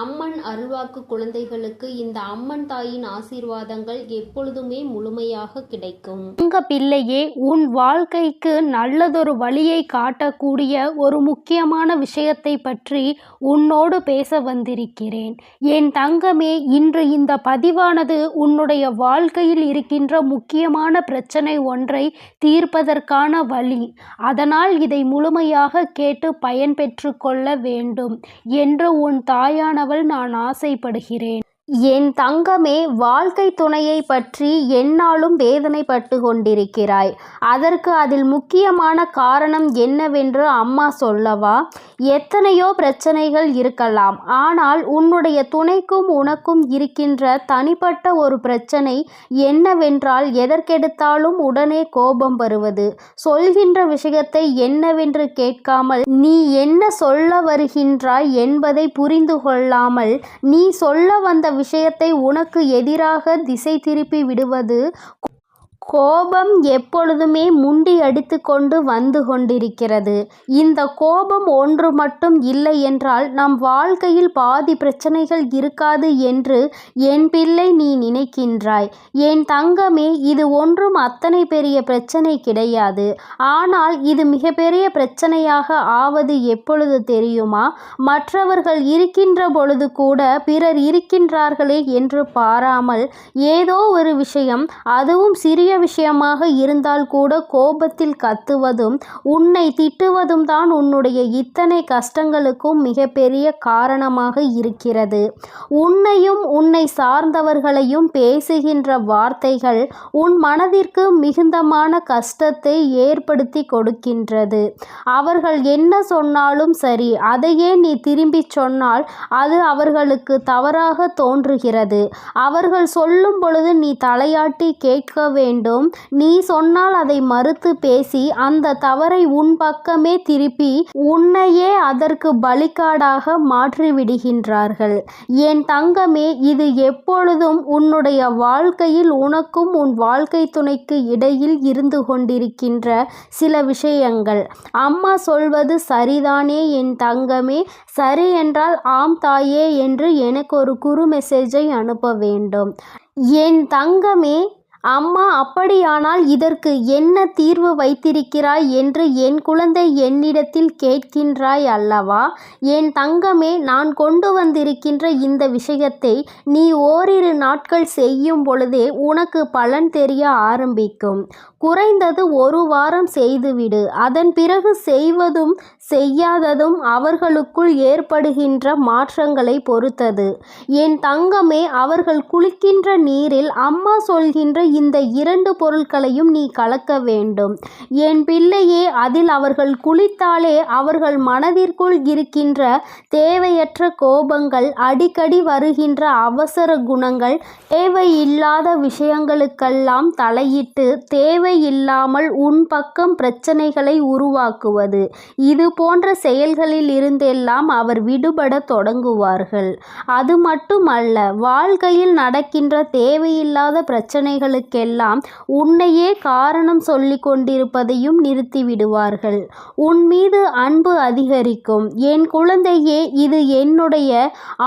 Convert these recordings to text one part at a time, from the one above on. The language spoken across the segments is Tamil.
அம்மன் அருள்வாக்கு குழந்தைகளுக்கு இந்த அம்மன் தாயின் ஆசீர்வாதங்கள் எப்பொழுதுமே முழுமையாக கிடைக்கும். தங்க பிள்ளையே உன் வாழ்க்கைக்கு நல்லதொரு வழியை காட்டக்கூடிய ஒரு முக்கியமான விஷயத்தை பற்றி உன்னோடு பேச வந்திருக்கிறேன். என் தங்கமே இன்று இந்த பதிவானது உன்னுடைய வாழ்க்கையில் இருக்கின்ற முக்கியமான பிரச்சனை ஒன்றை தீர்ப்பதற்கான வழி. அதனால் இதை முழுமையாக கேட்டு பயன்பெற்று கொள்ள வேண்டும். என்று உன் தாயான அவள் நான் ஆசைப்படுகிறேன். என் தங்கமே வாழ்க்கை துணையை பற்றி என்னாலும் வேதனைப்பட்டு கொண்டிருக்கிறாய். அதற்கு அதில் முக்கியமான காரணம் என்னவென்று அம்மா சொல்லவா? எத்தனையோ பிரச்சனைகள் இருக்கலாம். ஆனால் உன்னுடைய துணைக்கும் உனக்கும் இருக்கின்ற தனிப்பட்ட ஒரு பிரச்சனை என்னவென்றால் எதற்கெடுத்தாலும் உடனே கோபம் வருவது. சொல்கின்ற விஷயத்தை என்னவென்று கேட்காமல் நீ என்ன சொல்ல வருகின்றாய் என்பதை புரிந்து கொள்ளாமல் நீ சொல்ல வந்த விஷயத்தை உனக்கு எதிராக திசை திருப்பி விடுவது கோபம் எப்பொழுதுமே முண்டி அடித்து கொண்டு வந்து கொண்டிருக்கிறது. இந்த கோபம் ஒன்று மட்டும் இல்லை என்றால் நம் வாழ்க்கையில் பாதி பிரச்சனைகள் இருக்காது என்று என் பிள்ளை நீ நினைக்கின்றாய். என் தங்கமே இது ஒன்றும் அத்தனை பெரிய பிரச்சனை கிடையாது. ஆனால் இது மிகப்பெரிய பிரச்சனையாக ஆவது எப்பொழுது தெரியுமா? மற்றவர்கள் இருக்கின்ற பொழுது கூட பிறர் இருக்கின்றார்களே என்று பாராமல் ஏதோ ஒரு விஷயம் அதுவும் சிறிய விஷயமாக இருந்தால் கூட கோபத்தில் கத்துவதும் உன்னை திட்டுவதும் தான் உன்னுடைய இத்தனை கஷ்டங்களுக்கும் மிகப்பெரிய காரணமாக இருக்கிறது. உன்னையும் உன்னை சார்ந்தவர்களையும் பேசுகின்ற வார்த்தைகள் உன் மனதிற்கு மிகுந்தமான கஷ்டத்தை ஏற்படுத்தி கொடுக்கின்றது. அவர்கள் என்ன சொன்னாலும் சரி அதையே நீ திரும்பி சொன்னால் அது அவர்களுக்கு தவறாக தோன்றுகிறது. அவர்கள் சொல்லும் பொழுது நீ தலையாட்டி கேட்க வேண்டும் நீ சொன்னால் அதை மறுத்து பேசி அந்த தவறை உன் பக்கமே திருப்பி உன்னையே அதற்கு பலிக்காடாக மாற்றி விடுகின்றார்கள் என் தங்கமே இது எப்பொழுதும் உன்னுடைய வாழ்க்கையில் உனக்கும் உன் வாழ்க்கை துணைக்கு இடையில் இருந்து கொண்டிருக்கின்ற சில விஷயங்கள். அம்மா சொல்வது சரிதானே என் தங்கமே? சரி என்றால் ஆம் தாயே என்று எனக்கு ஒரு குறு மெசேஜை அனுப்ப வேண்டும். என் தங்கமே அம்மா அப்படியானால் இதற்கு என்ன தீர்வு வைத்திருக்கிறாய் என்று என் குழந்தை என்னிடத்தில் கேட்கின்றாய் அல்லவா? என் தங்கமே நான் கொண்டு வந்திருக்கின்ற இந்த விஷயத்தை நீ ஓரிரு நாட்கள் செய்யும் பொழுதே உனக்கு பலன் தெரிய ஆரம்பிக்கும். குறைந்தது ஒரு வாரம் செய்துவிடு. அதன் பிறகு செய்வதும் செய்யாததும் அவர்களுக்குள் ஏற்படுகின்ற மாற்றங்களை பொறுத்தது. என் தங்கமே அவர்கள் குளிக்கின்ற நீரில் அம்மா சொல்கின்ற இந்த இரண்டு பொருட்களையும் நீ கலக்க வேண்டும். என் பிள்ளையே அதில் அவர்கள் குளித்தாலே அவர்கள் மனதிற்குள் இருக்கின்ற தேவையற்ற கோபங்கள் அடிக்கடி வருகின்ற அவசர குணங்கள் தேவையில்லாத விஷயங்களுக்கெல்லாம் தலையிட்டு தேவையில்லாமல் உன் பக்கம் பிரச்சனைகளை உருவாக்குவது. இது போன்ற செயல்களில் இருந்தெல்லாம் அவர் விடுபட தொடங்குவார்கள். அது மட்டுமல்ல வாழ்க்கையில் நடக்கின்ற தேவையில்லாத பிரச்சனைகளுக்கு பிரச்சனைகளுக்கெல்லாம் உன்னையே காரணம் சொல்லி கொண்டிருப்பதையும் நிறுத்திவிடுவார்கள். உன் மீது அன்பு அதிகரிக்கும். என் குழந்தையே இது என்னுடைய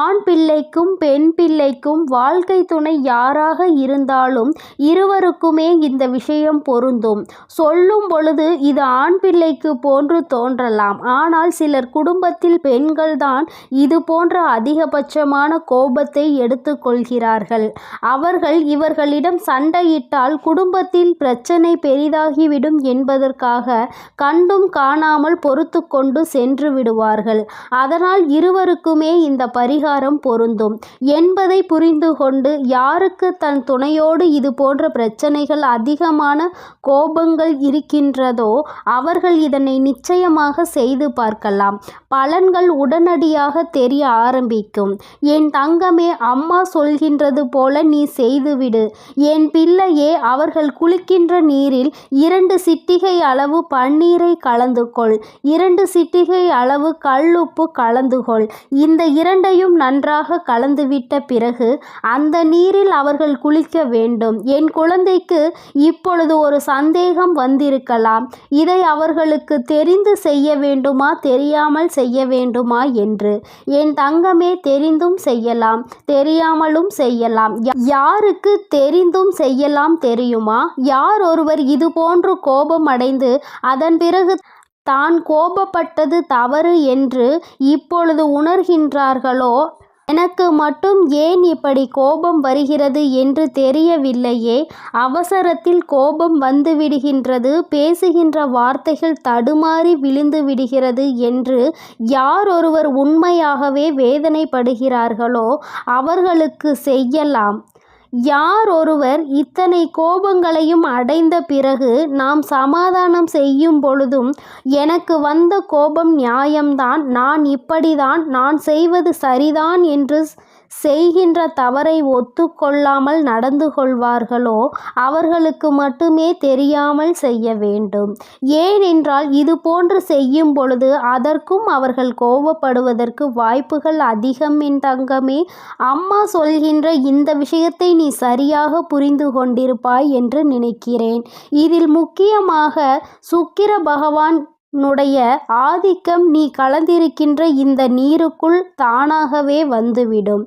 ஆண் பிள்ளைக்கும் பெண் பிள்ளைக்கும் வாழ்க்கை துணை யாராக இருந்தாலும் இருவருக்குமே இந்த விஷயம் பொருந்தும். சொல்லும் பொழுது இது ஆண் பிள்ளைக்கு போன்று தோன்றலாம். ஆனால் சிலர் குடும்பத்தில் பெண்கள்தான் இது போன்ற அதிகபட்சமான கோபத்தை எடுத்துக்கொள்கிறார்கள் அவர்கள் இவர்களிடம் சண்டை சண்டையிட்டால் குடும்பத்தில் பிரச்சனை பெரிதாகிவிடும் என்பதற்காக கண்டும் காணாமல் பொறுத்து கொண்டு சென்று விடுவார்கள். அதனால் இருவருக்குமே இந்த பரிகாரம் பொருந்தும். என்பதை புரிந்து கொண்டு யாருக்கு தன் துணையோடு இது போன்ற பிரச்சனைகள் அதிகமான கோபங்கள் இருக்கின்றதோ அவர்கள் இதனை நிச்சயமாக செய்து பார்க்கலாம். பலன்கள் உடனடியாக தெரிய ஆரம்பிக்கும். என் தங்கமே அம்மா சொல்கின்றது போல நீ செய்துவிடு. என் பிள்ளையே அவர்கள் குளிக்கின்ற நீரில் இரண்டு சிட்டிகை அளவு பன்னீரை கலந்து கொள். இரண்டு சிட்டிகை அளவு கல்லுப்பு கலந்து கொள். இந்த இரண்டையும் நன்றாக கலந்துவிட்ட பிறகு அந்த நீரில் அவர்கள் குளிக்க வேண்டும். என் குழந்தைக்கு இப்பொழுது ஒரு சந்தேகம் வந்திருக்கலாம். இதை அவர்களுக்கு தெரிந்து செய்ய வேண்டுமா தெரியாமல் செய்ய வேண்டுமா என்று. என் தங்கமே தெரிந்தும் செய்யலாம். தெரியாமலும் செய்யலாம். யா- யாருக்கு தெரிந்தும் செய்யலாம் தெரியுமா? யார் ஒருவர் இது போன்று கோபம் அடைந்து அதன் பிறகு தான் கோபப்பட்டது தவறு என்று இப்பொழுது உணர்கின்றார்களோ? எனக்கு மட்டும் ஏன் இப்படி கோபம் வருகிறது என்று தெரியவில்லையே. அவசரத்தில் கோபம் வந்துவிடுகின்றது பேசுகின்ற வார்த்தைகள் தடுமாறி விழுந்து விடுகிறது என்று யார் ஒருவர் உண்மையாகவே வேதனைப்படுகிறார்களோ அவர்களுக்கு செய்யலாம். யார் ஒருவர் இத்தனை கோபங்களையும் அடைந்த பிறகு நாம் சமாதானம் செய்யும் பொழுதும் எனக்கு வந்த கோபம் நியாயம்தான் நான் இப்படிதான் நான் செய்வது சரிதான் என்று செய்கின்ற தவறை ஒத்துக்கொள்ளாமல் நடந்து கொள்வார்களோ அவர்களுக்கு மட்டுமே தெரியாமல் செய்ய வேண்டும். ஏனென்றால் இது போன்று செய்யும் பொழுது அதற்கும் அவர்கள் கோபப்படுவதற்கு வாய்ப்புகள் அதிகம் என் தங்கமே. அம்மா சொல்கின்ற இந்த விஷயத்தை நீ சரியாக புரிந்து கொண்டிருப்பாய் என்று நினைக்கிறேன். இதில் முக்கியமாக சுக்கிர பகவான் னுடைய ஆதிக்கம் நீ கலந்திருக்கின்ற இந்த நீருக்குள் தானாகவே வந்துவிடும்.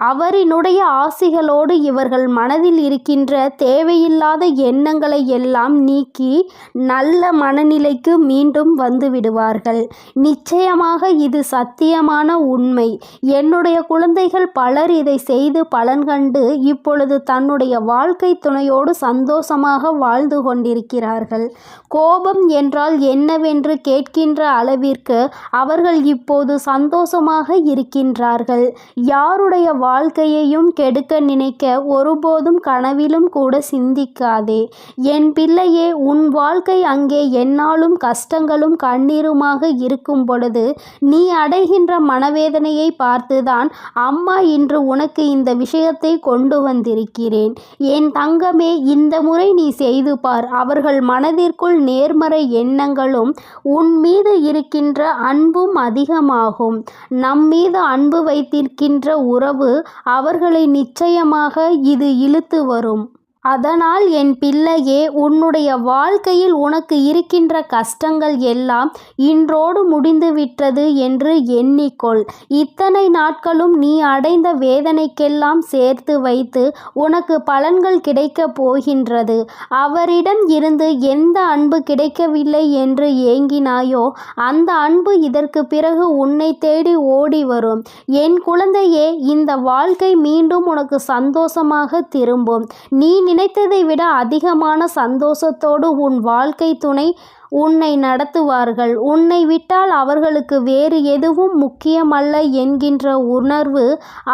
அவரினுடைய ஆசிகளோடு இவர்கள் மனதில் இருக்கின்ற தேவையில்லாத எண்ணங்களை எல்லாம் நீக்கி நல்ல மனநிலைக்கு மீண்டும் வந்து விடுவார்கள். நிச்சயமாக இது சத்தியமான உண்மை. என்னுடைய குழந்தைகள் பலர் இதை செய்து பலன் கண்டு இப்பொழுது தன்னுடைய வாழ்க்கை துணையோடு சந்தோஷமாக வாழ்ந்து கொண்டிருக்கிறார்கள். கோபம் என்றால் என்னவென்று கேட்கின்ற அளவிற்கு அவர்கள் இப்போது சந்தோஷமாக இருக்கின்றார்கள். யாருடைய வாழ்க்கையையும் கெடுக்க நினைக்க ஒருபோதும் கனவிலும் கூட சிந்திக்காதே. என் பிள்ளையே உன் வாழ்க்கை அங்கே என்னாலும் கஷ்டங்களும் கண்ணீருமாக இருக்கும் பொழுது நீ அடைகின்ற மனவேதனையை பார்த்துதான் அம்மா இன்று உனக்கு இந்த விஷயத்தை கொண்டு வந்திருக்கிறேன். என் தங்கமே இந்த முறை நீ செய்து பார். அவர்கள் மனதிற்குள் நேர்மறை எண்ணங்களும் உன் மீது இருக்கின்ற அன்பும் அதிகமாகும். நம் மீது அன்பு வைத்திருக்கின்ற உறவு அவர்களை நிச்சயமாக இது இழுத்து வரும். அதனால் என் பிள்ளையே உன்னுடைய வாழ்க்கையில் உனக்கு இருக்கின்ற கஷ்டங்கள் எல்லாம் இன்றோடு முடிந்துவிட்டது என்று எண்ணிக்கொள். இத்தனை நாட்களும் நீ அடைந்த வேதனைக்கெல்லாம் சேர்த்து வைத்து உனக்கு பலன்கள் கிடைக்கப் போகின்றது. அவரிடம் இருந்து எந்த அன்பு கிடைக்கவில்லை என்று ஏங்கினாயோ அந்த அன்பு இதற்கு பிறகு உன்னை தேடி ஓடி வரும். என் குழந்தையே இந்த வாழ்க்கை மீண்டும் உனக்கு சந்தோஷமாக திரும்பும். நீ நினைத்ததை விட அதிகமான சந்தோஷத்தோடு உன் வாழ்க்கை துணை உன்னை நடத்துவார்கள். உன்னை விட்டால் அவர்களுக்கு வேறு எதுவும் முக்கியமல்ல என்கின்ற உணர்வு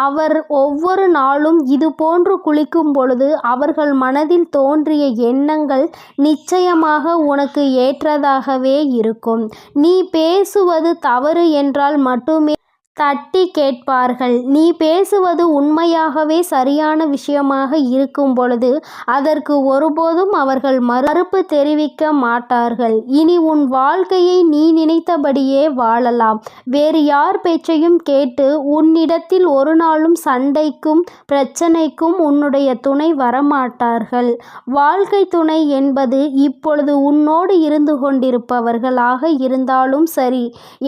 அவர் ஒவ்வொரு நாளும் இது போன்று குளிக்கும் பொழுது அவர்கள் மனதில் தோன்றிய எண்ணங்கள் நிச்சயமாக உனக்கு ஏற்றதாகவே இருக்கும். நீ பேசுவது தவறு என்றால் மட்டுமே தட்டி கேட்பார்கள். நீ பேசுவது உண்மையாகவே சரியான விஷயமாக இருக்கும் பொழுது அதற்கு ஒருபோதும் அவர்கள் மறுப்பு தெரிவிக்க மாட்டார்கள். இனி உன் வாழ்க்கையை நீ நினைத்தபடியே வாழலாம். வேறு யார் பேச்சையும் கேட்டு உன்னிடத்தில் ஒரு நாளும் சண்டைக்கும் பிரச்சனைக்கும் உன்னுடைய துணை வரமாட்டார்கள். வாழ்க்கை துணை என்பது இப்பொழுது உன்னோடு இருந்து கொண்டிருப்பவர்களாக இருந்தாலும் சரி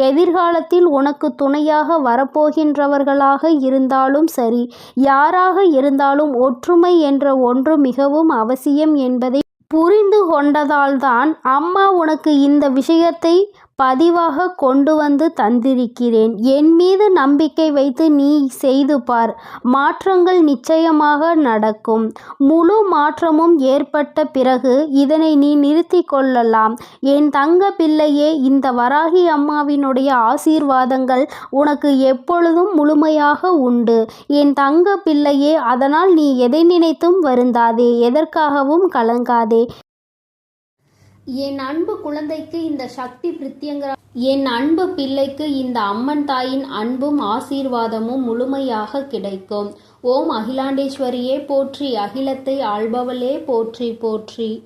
எதிர்காலத்தில் உனக்கு துணையாக வரப்போகின்றவர்களாக இருந்தாலும் சரி யாராக இருந்தாலும் ஒற்றுமை என்ற ஒன்று மிகவும் அவசியம் என்பதை புரிந்து கொண்டதால்தான் அம்மா உனக்கு இந்த விஷயத்தை பதிவாக கொண்டு வந்து தந்திருக்கிறேன். என் மீது நம்பிக்கை வைத்து நீ செய்து பார். மாற்றங்கள் நிச்சயமாக நடக்கும். முழு மாற்றமும் ஏற்பட்ட பிறகு இதனை நீ நிறுத்தி கொள்ளலாம். என் தங்க பிள்ளையே இந்த வராகி அம்மாவினுடைய ஆசீர்வாதங்கள் உனக்கு எப்பொழுதும் முழுமையாக உண்டு. என் தங்க பிள்ளையே அதனால் நீ எதை நினைத்தும் வருந்தாதே எதற்காகவும் கலங்காதே. என் அன்பு குழந்தைக்கு இந்த சக்தி பிரித்யங்கரா என் அன்பு பிள்ளைக்கு இந்த அம்மன் தாயின் அன்பும் ஆசீர்வாதமும் முழுமையாக கிடைக்கும். ஓம் அகிலாண்டேஸ்வரியே போற்றி அகிலத்தை ஆள்பவளே போற்றி போற்றி.